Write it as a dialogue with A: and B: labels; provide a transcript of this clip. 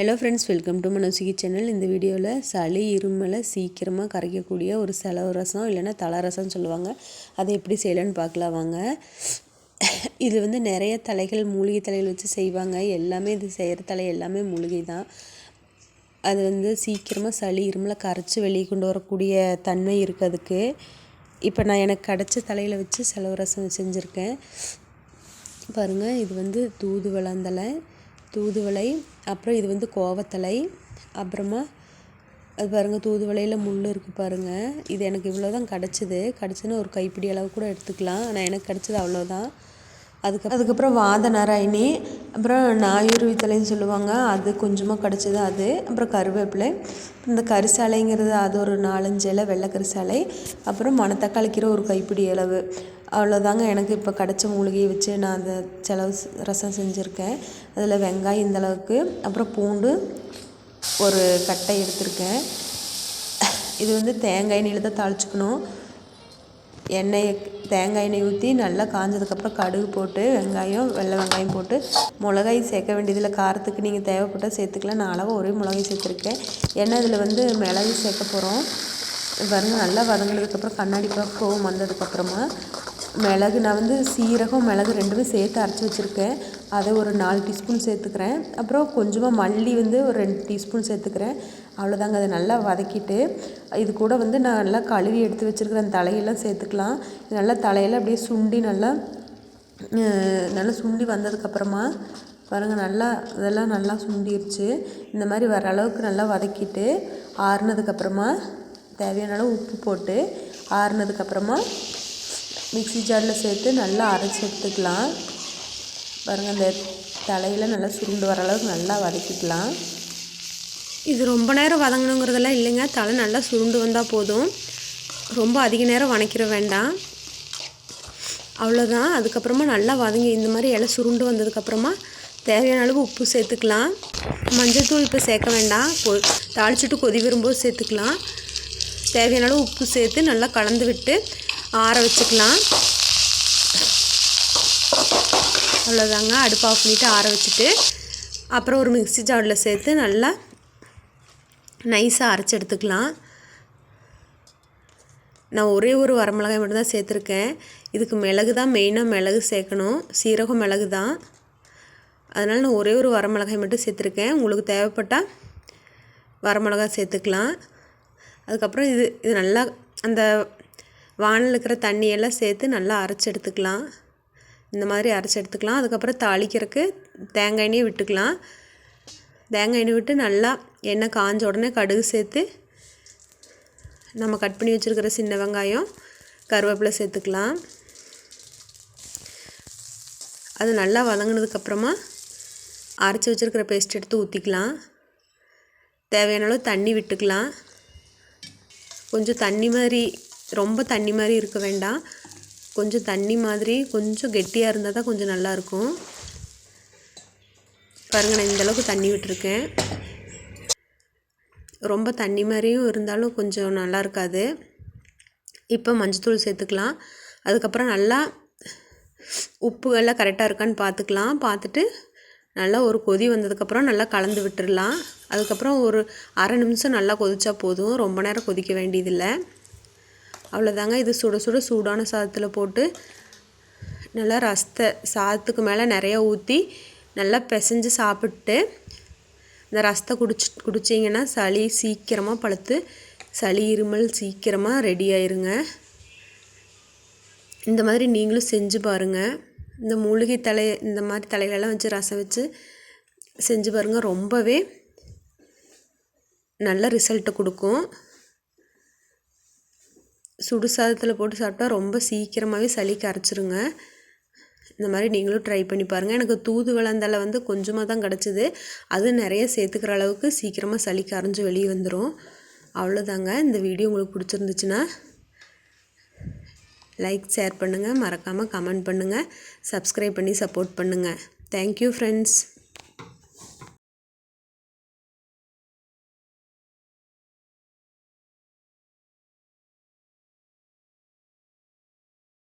A: Hello friends welcome to மனோசிகி channel இந்த வீடியோவில் சளி இருமலை சீக்கிரமாக கரைக்கக்கூடிய ஒரு செலவு ரசம் இல்லைன்னா தலை ரசம்னு சொல்லுவாங்க. அதை எப்படி செய்யலான்னு பார்க்கலாம் வாங்க. இது வந்து நிறைய தலைகள் மூலிகை தலைகள் வச்சு செய்வாங்க. எல்லாமே இது செய்கிற தலை எல்லாமே மூலிகை தான். அது வந்து சீக்கிரமாக சளி இருமலை கரைச்சி வெளியே கொண்டு வரக்கூடிய தன்மை இருக்குது அதுக்கு. இப்போ நான் எனக்கு கிடச்ச தலையில் வச்சு செலவு ரசம் செஞ்சுருக்கேன். பாருங்கள் இது வந்து தூதுவளந்தலை தூதுவளை அப்புறம் இது வந்து கோவத்தலை அப்புறமா அது பாருங்கள் தூதுவளையில் முள் இருக்குது பாருங்கள் இது எனக்கு இவ்வளோ தான் கிடச்சிது. கிடச்சின்னு ஒரு கைப்பிடி அளவு கூட எடுத்துக்கலாம். ஆனால் எனக்கு கிடச்சது அவ்வளோதான் அதுக்கு அதுக்கப்புறம் வாத நாராயணி அப்புறம் நாயூர் வித்தலைன்னு சொல்லுவாங்க அது கொஞ்சமாக கிடச்சது அது அப்புறம் கருவேப்பிலை இந்த கரிசாலைங்கிறது அது ஒரு நாலஞ்சு இலை வெள்ளை கரிசாலை அப்புறம் மணத்தக்காளிக்கிற ஒரு கைப்பிடி அளவு. அவ்வளோதாங்க எனக்கு இப்போ கிடச்ச மூலிகையை வச்சு நான் அந்த செலவு ரசம் செஞ்சுருக்கேன். அதில் வெங்காயம் இந்தளவுக்கு அப்புறம் பூண்டு ஒரு கட்டை எடுத்திருக்கேன். இது வந்து தேங்காய் நீளத்தை தாளிச்சுக்கணும். எண்ணெயை தேங்காய் எண்ணெய் ஊற்றி நல்லா காஞ்சதுக்கப்புறம் கடுகு போட்டு வெங்காயம் வெள்ளை வெங்காயம் போட்டு மிளகாய் சேர்க்க வேண்டியதில் காரத்துக்கு நீங்கள் தேவைப்பட்டால் சேர்த்துக்கலாம். நான் அளவாக ஒரே மிளகாய் சேர்த்துருக்கேன். ஏன்னா இதில் வந்து மிளகு சேர்க்க போகிறோம் பாருங்கள் நல்லா வதங்கினதுக்கப்புறம் கண்ணாடி பக்கம் வந்ததுக்கப்புறமா மிளகு நான் வந்து சீரகம் மிளகு ரெண்டுமே சேர்த்து அரைச்சி வச்சுருக்கேன். அதை ஒரு நாலு டீஸ்பூன் சேர்த்துக்கிறேன். அப்புறம் கொஞ்சமாக மல்லி வந்து ஒரு ரெண்டு டீஸ்பூன் சேர்த்துக்கிறேன். அவ்வளோதாங்க அதை நல்லா வதக்கிட்டு இது கூட வந்து நான் நல்லா கழுவி எடுத்து வச்சுருக்கிற அந்த தலையெல்லாம் சேர்த்துக்கலாம். நல்லா தலையெல்லாம் அப்படியே சுண்டி நல்லா நல்லா சுண்டி வந்ததுக்கப்புறமா பாருங்கள் நல்லா இதெல்லாம் நல்லா சுண்டிருச்சு. இந்த மாதிரி வர அளவுக்கு நல்லா வதக்கிட்டு ஆறுனதுக்கப்புறமா தேவையான அளவு உப்பு போட்டு ஆறுனதுக்கப்புறமா மிக்ஸி ஜாரில் சேர்த்து நல்லா அரைச்சி எடுத்துக்கலாம். பாருங்கள் அந்த தலையில் நல்லா சுருண்டு வர அளவுக்கு நல்லா வதக்கிக்கலாம்.
B: இது ரொம்ப நேரம் வதங்கணுங்கிறதெல்லாம் இல்லைங்க. தலை நல்லா சுருண்டு வந்தால் போதும். ரொம்ப அதிக நேரம் வதக்கிற வேண்டாம். அவ்வளோதான் அதுக்கப்புறமா நல்லா வதங்கி இந்த மாதிரி இலை சுருண்டு வந்ததுக்கப்புறமா தேவையான அளவு உப்பு சேர்த்துக்கலாம். மஞ்சள்தூள் இப்போ சேர்க்க வேண்டாம். கொ தாளிச்சிட்டு கொதி வரும்போது சேர்த்துக்கலாம். தேவையான அளவு உப்பு சேர்த்து நல்லா கலந்து விட்டு ஆற வச்சுக்கலாம். அவ்வளோதாங்க. அடுப்பு ஆஃப் பண்ணிவிட்டு ஆற வச்சுட்டு அப்புறம் ஒரு மிக்ஸி ஜாரில் சேர்த்து நல்லா நைஸாக அரைச்சி எடுத்துக்கலாம். நான் ஒரே ஒரு வரமிளகாய் மட்டும்தான் சேர்த்துருக்கேன். இதுக்கு மிளகு தான் மெயினாக மிளகு சேர்க்கணும். சீரகம் மிளகு தான். அதனால் நான் ஒரே ஒரு வரமிளகாய் மட்டும் சேர்த்துருக்கேன். உங்களுக்கு தேவைப்பட்டால் வரமிளகாய் சேர்த்துக்கலாம். அதுக்கப்புறம் இது இது நல்லா அந்த வானல் இருக்கிற தண்ணியெல்லாம் சேர்த்து நல்லா அரைச்சி எடுத்துக்கலாம். இந்த மாதிரி அரைச்சி எடுத்துக்கலாம். அதுக்கப்புறம் தாளிக்கிறதுக்கு தேங்காய் எண்ணெய் விட்டுக்கலாம். தேங்காய் எண்ணெய் விட்டு நல்லா எண்ணெய் காஞ்ச உடனே கடுகு சேர்த்து நம்ம கட் பண்ணி வச்சுருக்கிற சின்ன வெங்காயம் கருவேப்பிலை சேர்த்துக்கலாம். அது நல்லா வதங்கினதுக்கப்புறமா அரைச்சி வச்சுருக்கிற பேஸ்ட் எடுத்து ஊற்றிக்கலாம் தேவையான அளவு தண்ணி விட்டுக்கலாம். கொஞ்சம் தண்ணி மாதிரி ரொம்ப தண்ணி மாதிரி இருக்க வேண்டாம். கொஞ்சம் தண்ணி மாதிரி கொஞ்சம் கெட்டியாக இருந்தால் தான் கொஞ்சம் நல்லாயிருக்கும் பாருங்கள் நான் இந்தளவுக்கு தண்ணி விட்டுருக்கேன். ரொம்ப தண்ணி மாதிரியும் இருந்தாலும் கொஞ்சம் நல்லா இருக்காது. இப்போ மஞ்சத்தூள் சேர்த்துக்கலாம். அதுக்கப்புறம் நல்லா உப்பு எல்லாம் கரெக்டாக இருக்கான்னு பார்த்துக்கலாம் பார்த்துட்டு நல்லா ஒரு கொதி வந்ததுக்கப்புறம் நல்லா கலந்து விட்டுடலாம் அதுக்கப்புறம் ஒரு அரை நிமிஷம் நல்லா கொதிச்சா போதும். ரொம்ப நேரம் கொதிக்க வேண்டியதில்லை. அவ்வளோதாங்க இது சுட சுட சூடான சாதத்தில் போட்டு நல்லா ரசத்தை சாதத்துக்கு மேலே நிறையா ஊற்றி நல்லா பிசைஞ்சு சாப்பிட்டு இந்த ரசத்தை குடிச்சு குடிச்சிங்கன்னா சளி சீக்கிரமாக பழுத்து சளி இருமல் சீக்கிரமாக ரெடி ஆயிருங்க. இந்த மாதிரி நீங்களும் செஞ்சு பாருங்கள் இந்த மூலிகை தலை இந்த மாதிரி தலைகளெல்லாம் வச்சு ரசம் வச்சு செஞ்சு பாருங்கள் ரொம்பவே நல்ல ரிசல்ட்டை கொடுக்கும். சுடு சாதத்தில் போட்டு சாப்பிட்டா ரொம்ப சீக்கிரமாகவே சளி கரைச்சிருங்க இந்த மாதிரி நீங்களும் ட்ரை பண்ணி பாருங்கள் எனக்கு தூது வளர்ந்தலை வந்து கொஞ்சமாக தான் கிடச்சிது. அது நிறைய சேர்த்துக்கிற அளவுக்கு சீக்கிரமாக சளி கரைஞ்சி வெளியே வந்துடும் அவ்வளோதாங்க இந்த வீடியோ உங்களுக்கு பிடிச்சிருந்துச்சுன்னா லைக் ஷேர் பண்ணுங்கள் மறக்காமல் கமெண்ட் பண்ணுங்கள் சப்ஸ்கிரைப் பண்ணி சப்போர்ட் பண்ணுங்கள் தேங்க்யூ ஃப்ரெண்ட்ஸ்